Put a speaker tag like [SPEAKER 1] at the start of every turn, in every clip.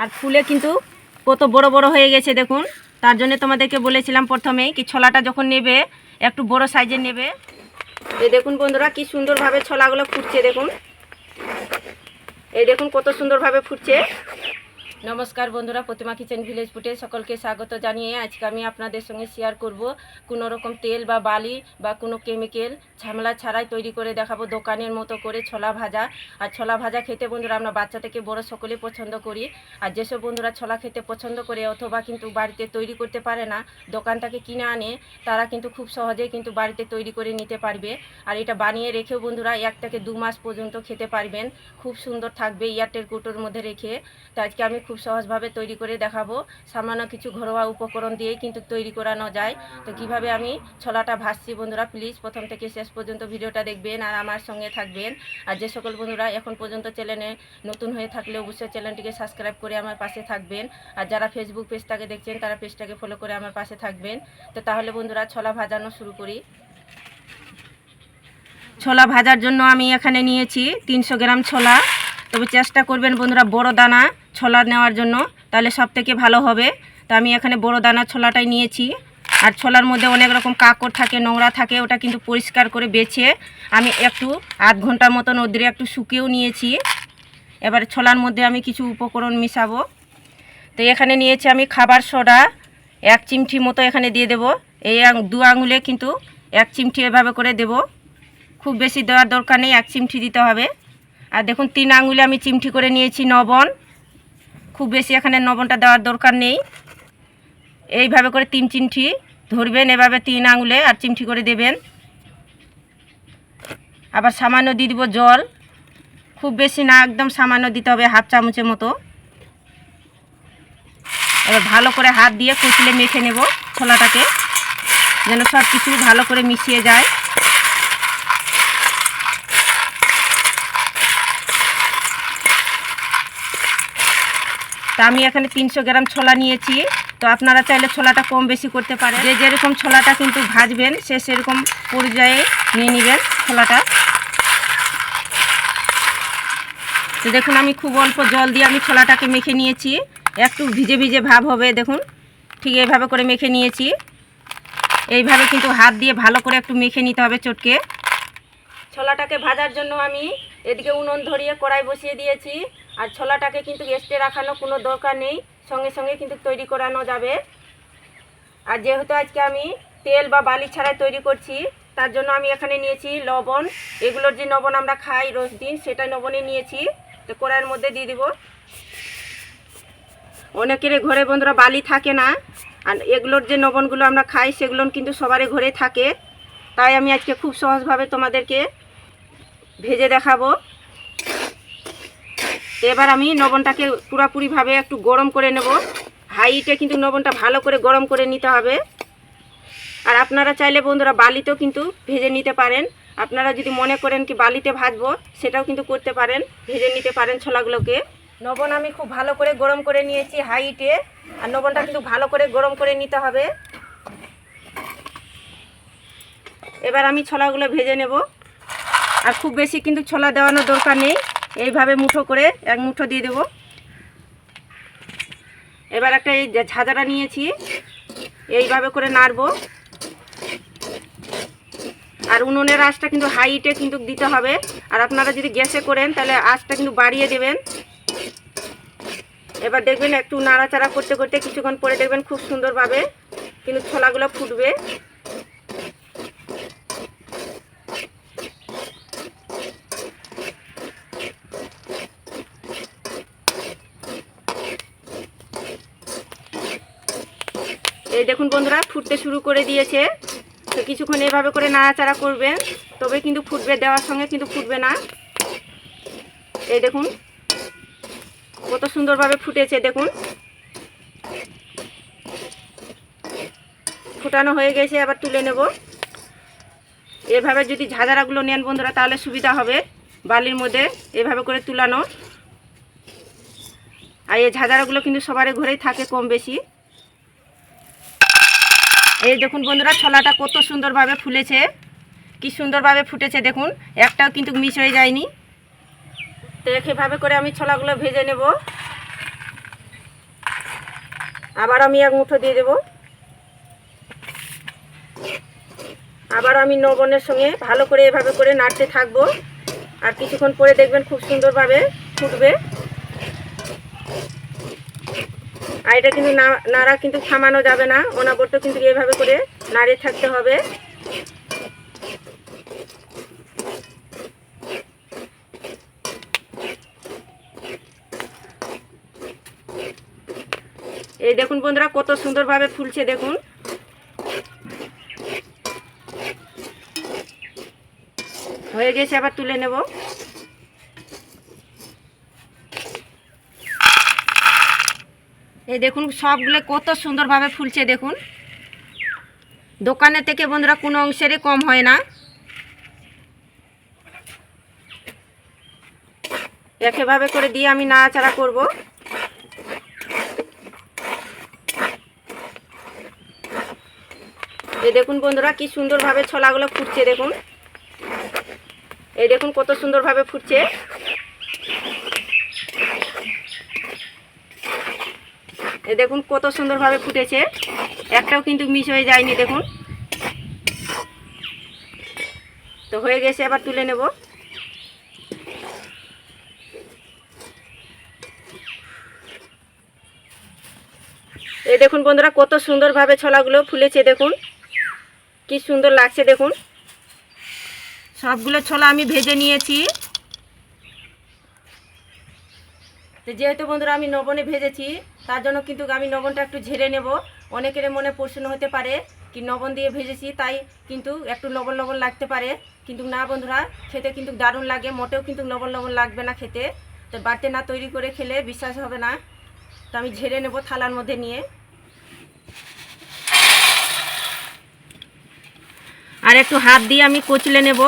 [SPEAKER 1] আর ফুলে কিন্তু কত বড় বড় হয়ে গেছে দেখুন। তার জন্য তোমাদেরকে বলেছিলাম প্রথমেই কি ছোলাটা যখন নেবে, একটু বড় সাইজের নেবে। এই দেখুন বন্ধুরা, কি সুন্দরভাবে ছোলাগুলো ফুটছে দেখুন। এই দেখুন কত সুন্দরভাবে ফুটছে। নমস্কার বন্ধুরা, প্রতিমা কিচেন ভিলেজ ফুটে সকলকে স্বাগত জানিয়ে আজকে আমি আপনাদের সঙ্গে শেয়ার করব। কোনো রকম তেল বা বালি বা কোনো কেমিক্যাল ঝামেলা ছাড়াই তৈরি করে দেখাবো দোকানের মতো করে ছোলা ভাজা। আর ছোলা ভাজা খেতে বন্ধুরা, আমরা বাচ্চা থেকে বড় সকলে পছন্দ করি। আর যেসব বন্ধুরা ছোলা খেতে পছন্দ করে অথবা কিন্তু বাড়িতে তৈরি করতে পারে না দোকান থেকে কিনে আনে, তারা কিন্তু খুব সহজেই কিন্তু বাড়িতে তৈরি করে নিতে পারবে। আর এটা বানিয়ে রেখেও বন্ধুরা, এক থেকে দু মাস পর্যন্ত খেতে পারবেন। খুব সুন্দর থাকবে এয়ারটেল কুটোর মধ্যে রেখে। তো আজকে আমি খুব সহজভাবে তৈরি করে দেখাবো। সামান্য কিছু ঘরোয়া উপকরণ দিয়েই কিন্তু তৈরি করানো যায়। তো কীভাবে আমি ছোলাটা ভাজছি বন্ধুরা, প্লিজ প্রথম থেকে শেষ পর্যন্ত ভিডিওটা দেখবেন আর আমার সঙ্গে থাকবেন। আর যে সকল বন্ধুরা এখন পর্যন্ত চ্যানেলে নতুন হয়ে থাকলে অবশ্যই চ্যানেলটিকে সাবস্ক্রাইব করে আমার পাশে থাকবেন। আর যারা ফেসবুক পেজটাকে দেখছেন, তারা পেজটাকে ফলো করে আমার পাশে থাকবেন। তো তাহলে বন্ধুরা, ছোলা ভাজানো শুরু করি। ছোলা ভাজার জন্য আমি এখানে নিয়েছি তিনশো গ্রাম ছোলা। তবে চেষ্টা করবেন বন্ধুরা বড় দানা ছোলা নেওয়ার জন্য, তাহলে সব থেকে ভালো হবে। তো আমি এখানে বড় দানা ছোলাটাই নিয়েছি। আর ছোলার মধ্যে অনেক রকম কাকড় থাকে, নোংরা থাকে, ওটা কিন্তু পরিষ্কার করে বেছে আমি একটু আধ ঘণ্টার মতন ওদের একটু শুকিয়েও নিয়েছি। এবার ছোলার মধ্যে আমি কিছু উপকরণ মিশাবো। তো এখানে নিয়েছি আমি খাবার সোডা, এক চিমটি মতো এখানে দিয়ে দেব। এই দু আঙুলে কিন্তু এক চিমটি এভাবে করে দেব। খুব বেশি দেওয়ার দরকার নেই, এক চিমটি দিতে হবে। আর দেখুন, তিন আঙুলে আমি চিমটি করে নিয়েছি নবন খুব বেশি এখানে নবনটা দেওয়ার দরকার নেই। এইভাবে করে তিন চিমটি ধরবেন, এভাবে তিন আঙুলে আর চিমটি করে দেবেন। আবার সামান্য দিয়ে দিব জল। খুব বেশি না, একদম সামান্য দিতে হবে হাফ চামচের মতো। এবার ভালো করে হাত দিয়ে কুচলে মেখে নেব ছোলাটাকে, যেন সব কিছু ভালো করে মিশিয়ে যায়। তা আমি এখানে তিনশো গ্রাম ছোলা নিয়েছি। তো আপনারা চাইলে ছোলাটা কম বেশি করতে পারেন। যে যেরকম ছোলাটা কিন্তু ভাজবেন, সে সেরকম পর্যায়ে নিয়ে নেবেন ছোলাটা। তো দেখুন, আমি খুব অল্প জল দিয়ে আমি ছোলাটাকে মেখে নিয়েছি। একটু ভিজে ভিজে ভাব হবে, দেখুন। ঠিক এইভাবে করে মেখে নিয়েছি। এইভাবে কিন্তু হাত দিয়ে ভালো করে একটু মেখে নিতে হবে চটকে। ছোলাটাকে ভাজার জন্য আমি এদিকে উনুন ধরিয়ে কড়াই বসিয়ে দিয়েছি। আর ছোলাটাকে কিন্তু এস্টে রাখানো কোনো দরকার নেই। সঙ্গে সঙ্গে কিন্তু তৈরি করানো যাবে। আর যেহেতু আজকে আমি তেল বা বালি ছাড়াই তৈরি করছি, তার জন্য আমি এখানে নিয়েছি লবণ। এগুলোর যে লবণ আমরা খাই রোজ দিন সেটা লবণে নিয়েছি। তো কড়াইয়ের মধ্যে দিয়ে দিব। অনেকের ঘরে বন্ধুরা বালি থাকে না, আর এগুলোর যে লবণগুলো আমরা খাই, সেগুলো কিন্তু সবারই ঘরে থাকে। তাই আমি আজকে খুব সহজভাবে তোমাদেরকে ভেজে দেখাবো। তো এবার আমি লবণটাকে পুরোপুরিভাবে একটু গরম করে নেব। হাইটে কিন্তু লবণটা ভালো করে গরম করে নিতে হবে। আর আপনারা চাইলে বন্ধুরা বালিতেও কিন্তু ভেজে নিতে পারেন। আপনারা যদি মনে করেন কি বালিতে ভাজবো, সেটাও কিন্তু করতে পারেন। ভেজে নিতে পারেন ছোলাগুলোকে। লবণ আমি খুব ভালো করে গরম করে নিয়েছি হাইটে। আর লবণটা কিন্তু ভালো করে গরম করে নিতে হবে। এবার আমি ছোলাগুলো ভেজে নেব। আর খুব বেশি কিন্তু ছোলা দেওয়ানোর দরকার নেই। এইভাবে মুঠো করে এক মুঠো দিয়ে দেব। এবার একটা এই ঝাঁঝাটা নিয়েছি, এইভাবে করে নাড়বো। আর উনুনের আঁচটা কিন্তু হাইটে কিন্তু দিতে হবে। আর আপনারা যদি গ্যাসে করেন, তাহলে আঁচটা কিন্তু বাড়িয়ে দেবেন। এবার দেখবেন একটু নাড়াচাড়া করতে করতে কিছুক্ষণ পরে দেখবেন খুব সুন্দরভাবে কিন্তু ছোলাগুলো ফুটবে। দেখুন বন্ধুরা, ফুটতে শুরু করে দিয়েছে। তো কিছুক্ষণ এভাবে করে নাড়াচাড়া করবেন তবে কিন্তু ফুটবে, দেওয়ার সঙ্গে কিন্তু ফুটবে না। এই দেখুন, কত সুন্দরভাবে ফুটেছে, দেখুন। ফুটানো হয়ে গেছে আবার তুলে নেব। এভাবে যদি ঝাঁঝারাগুলো নেন বন্ধুরা, তাহলে সুবিধা হবে বালির মধ্যে, এভাবে করে তুলানো। আর এই ঝাঁঝারাগুলো কিন্তু সবার ঘরেই থাকে কম বেশি। এই দেখুন বন্ধুরা, ছোলাটা কত সুন্দরভাবে ফুলেছে। কি সুন্দরভাবে ফুটেছে দেখুন। একটাও কিন্তু মিস হয়ে যায়নি। তো এভাবে করে আমি ছোলাগুলো ভেজে নেব। আবার আমি এক মুঠো দিয়ে দেব। আবার আমি নবনের সঙ্গে ভালো করে এভাবে করে নাড়তে থাকব। আর কিছুক্ষণ পরে দেখবেন খুব সুন্দরভাবে ফুটবে। আর এটা কিন্তু নাড়া কিন্তু থামানো যাবে না, অনাবর্ত কিন্তু এইভাবে করে নাড়িয়ে থাকতে হবে। এই দেখুন বন্ধুরা, কত সুন্দরভাবে ফুলছে, দেখুন। হয়ে গেছে, আবার তুলে নেব। এই দেখুন, সবগুলো কত সুন্দরভাবে ফুলছে, দেখুন। দোকানের থেকে বন্ধুরা, কোনো অংশেরই কম হয় না। একেভাবে করে দিয়ে আমি নাড়াচাড়া করব। এই দেখুন বন্ধুরা, কি সুন্দরভাবে ছোলাগুলো ফুটছে, দেখুন। এই দেখুন কত সুন্দরভাবে ফুটছে। এই দেখুন কত সুন্দরভাবে ফুটেছে। একটাও কিন্তু মিস হয়ে যায়নি, দেখুন। তো হয়ে গেছে আবার তুলে নেব। এই দেখুন বন্ধুরা, কত সুন্দরভাবে ছোলাগুলো ফুলেছে, দেখুন। কি সুন্দর লাগছে, দেখুন। সবগুলো ছোলা আমি ভেজে নিয়েছি। তো যেহেতু বন্ধুরা আমি নবনে ভেজেছি তার জন্য কিন্তু আমি নবনটা একটু ঝেড়ে নেব। অনেকের মনে প্রশ্ন হতে পারে কি নবন দিয়ে ভেজেছি, তাই কিন্তু একটু লবণ লবণ লাগতে পারে। কিন্তু না বন্ধুরা, খেতে কিন্তু দারুণ লাগে, মোটেও কিন্তু লবণ লবণ লাগবে না খেতে। তো বাড়িতে না তৈরি করে খেলে বিশ্বাস হবে না। তো আমি ঝেড়ে নেব থালার মধ্যে নিয়ে। আর একটু হাত দিয়ে আমি কচলে নেব।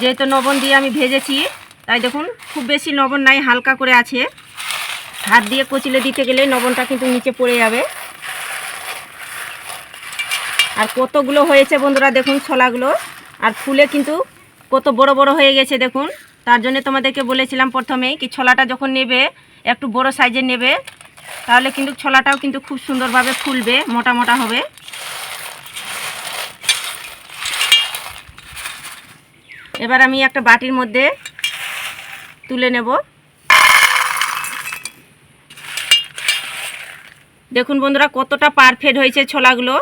[SPEAKER 1] যেহেতু লবণ দিয়ে আমি ভেজেছি, তাই দেখুন, খুব বেশি লবণ নাই, হালকা করে আছে। হাত দিয়ে কচিলে দিতে গেলে লবণটা কিন্তু নিচে পড়ে যাবে। আর কতগুলো হয়েছে বন্ধুরা দেখুন ছোলাগুলো। আর ফুলে কিন্তু কত বড় বড় হয়ে গেছে দেখুন। তার জন্য তোমাদেরকে বলেছিলাম প্রথমেই কি ছোলাটা যখন নেবে, একটু বড় সাইজের নেবে, তাহলে কিন্তু ছোলাটাও কিন্তু খুব সুন্দরভাবে ফুলবে, মোটা মোটা হবে। এবার আমি একটা বাটির মধ্যে তুলে নেব। দেখুন বন্ধুরা, কতটা পারফেক্ট হয়েছে ছোলাগুলো।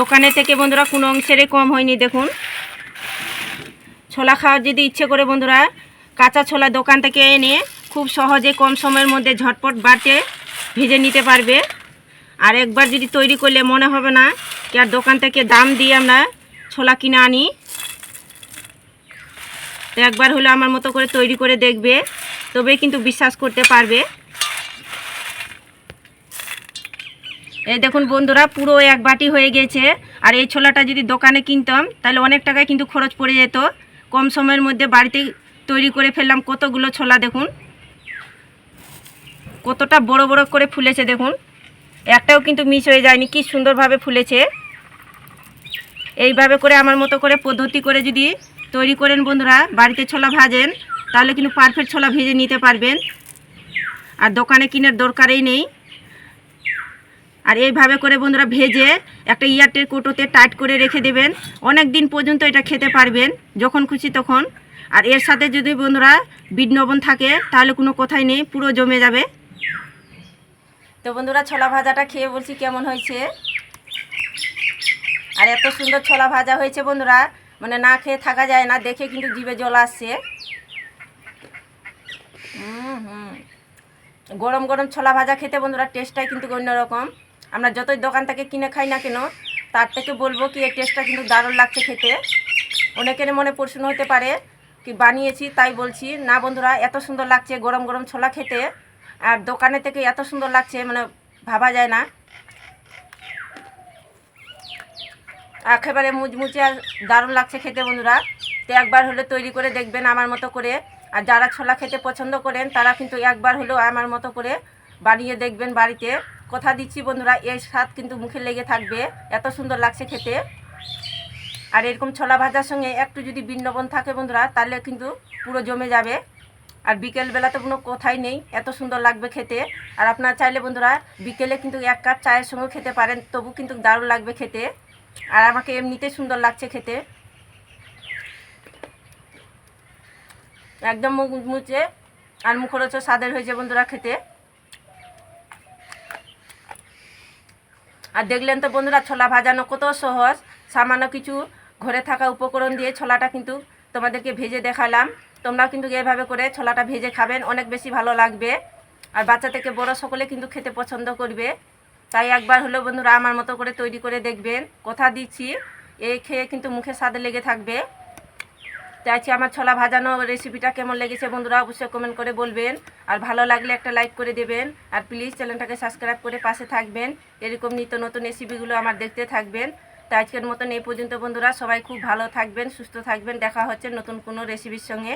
[SPEAKER 1] দোকানে থেকে বন্ধুরা কোনো অংশেরই কম হয়নি, দেখুন। ছোলা খাওয়ার যদি ইচ্ছে করে বন্ধুরা, কাঁচা ছোলা দোকান থেকে এনে খুব সহজে কম সময়ের মধ্যে ঝটপট বাটে ভেজে নিতে পারবে। আর একবার যদি তৈরি করলে মনে হবে না কি আর দোকান থেকে দাম দিয়ে আমরা ছোলা কিনে আনি। একবার হলো আমার মতো করে তৈরি করে দেখবে তবে কিন্তু বিশ্বাস করতে পারবে। এই দেখুন বন্ধুরা, পুরো এক বাটি হয়ে গেছে। আর এই ছোলাটা যদি দোকানে কিনতাম, তাহলে অনেক টাকায় কিন্তু খরচ পড়ে যেত। কম সময়ের মধ্যে বাড়িতে তৈরি করে ফেললাম কতগুলো ছোলা, দেখুন। কতটা বড় বড় করে ফুলেছে, দেখুন। একটাও কিন্তু মিস হয়ে যায়নি, কি সুন্দরভাবে ফুলেছে। এইভাবে করে আমার মতো করে পদ্ধতি করে যদি তৈরি করেন বন্ধুরা, বাড়িতে ছোলা ভাজেন, তাহলে কিন্তু পারফেক্ট ছোলা ভেজে নিতে পারবেন। আর দোকানে কিনার দরকারই নেই। আর এইভাবে করে বন্ধুরা ভেজে একটা ইয়ারটের কোটোতে টাইট করে রেখে দেবেন। অনেক দিন পর্যন্ত এটা খেতে পারবেন, যখন খুশি তখন। আর এর সাথে যদি বন্ধুরা বিট লবণ থাকে, তাহলে কোনো কথাই নেই, পুরো জমে যাবে। তো বন্ধুরা ছোলা ভাজাটা খেয়ে বলছি কেমন হয়েছে? আর এত সুন্দর ছোলা ভাজা হয়েছে বন্ধুরা মানে না খেয়ে থাকা যায় না, দেখে কিন্তু জিভে জল আসছে। হুম। গরম গরম ছোলা ভাজা খেতে বন্ধুরা টেস্টটাই কিন্তু অন্যরকম। আমরা যতই দোকান থেকে কিনে খাই না কেন, তার থেকে বলব কি, এই টেস্টটা কিন্তু দারুণ লাগছে খেতে। অনেকের মনে প্রশ্ন হতে পারে কি, বানিয়েছি, তাই বলছি, না বন্ধুরা, এত সুন্দর লাগছে, গরম গরম ছোলা খেতে। আর দোকানে থেকে এত সুন্দর লাগছে মানে ভাবা যায় না। একেবারে মুচমুচে আর দারুণ লাগছে খেতে বন্ধুরা। তো একবার হলে তৈরি করে দেখবেন আমার মতো করে। আর যারা ছোলা খেতে পছন্দ করেন, তারা কিন্তু একবার হলেও আমার মতো করে বানিয়ে দেখবেন বাড়িতে। কথা দিচ্ছি বন্ধুরা, এর স্বাদ কিন্তু মুখে লেগে থাকবে, এত সুন্দর লাগছে খেতে। আর এরকম ছোলা ভাজার সঙ্গে একটু যদি বিন্নবন থাকে বন্ধুরা, তাহলে কিন্তু পুরো জমে যাবে। আর বিকেলবেলা তো কোনো কথাই নেই, এত সুন্দর লাগবে খেতে। আর আপনারা চাইলে বন্ধুরা, বিকেলে কিন্তু এক কাপ চায়ের সঙ্গে খেতে পারেন, তবু কিন্তু দারুণ লাগবে খেতে। আর আমাকে এমনিতেই সুন্দর লাগছে খেতে। একদম মুচে আর মুখরোচ স্বাদের হয়েছে বন্ধুরা খেতে। আর দেখলেন তো বন্ধুরা, ছোলা ভাজানো কত সহজ। সামান্য কিছু ঘরে থাকা উপকরণ দিয়ে ছোলাটা কিন্তু তোমাদেরকে ভেজে দেখালাম। তোমরাও কিন্তু এভাবে করে ছোলাটা ভেজে খাবেন, অনেক বেশি ভালো লাগবে। আর বাচ্চা থেকে বড় সকলে কিন্তু খেতে পছন্দ করবে। তাই একবার হলেও বন্ধুরা আমার মতো করে তৈরি করে দেখবেন। কথা দিচ্ছি এই খেয়ে কিন্তু মুখে স্বাদ লেগে থাকবে। চাইছি আমার ছোলা ভাজানো রেসিপিটা কেমন লেগেছে বন্ধুরা অবশ্যই কমেন্ট করে বলবেন। আর ভালো লাগলে একটা লাইক করে দেবেন। আর প্লিজ চ্যানেলটাকে সাবস্ক্রাইব করে পাশে থাকবেন। এরকম নিত্য নতুন রেসিপিগুলো আমার দেখতে থাকবেন। তো আজকের মতন এই পর্যন্ত বন্ধুরা। সবাই খুব ভালো থাকবেন, সুস্থ থাকবেন। দেখা হচ্ছে নতুন কোনো রেসিপির সঙ্গে।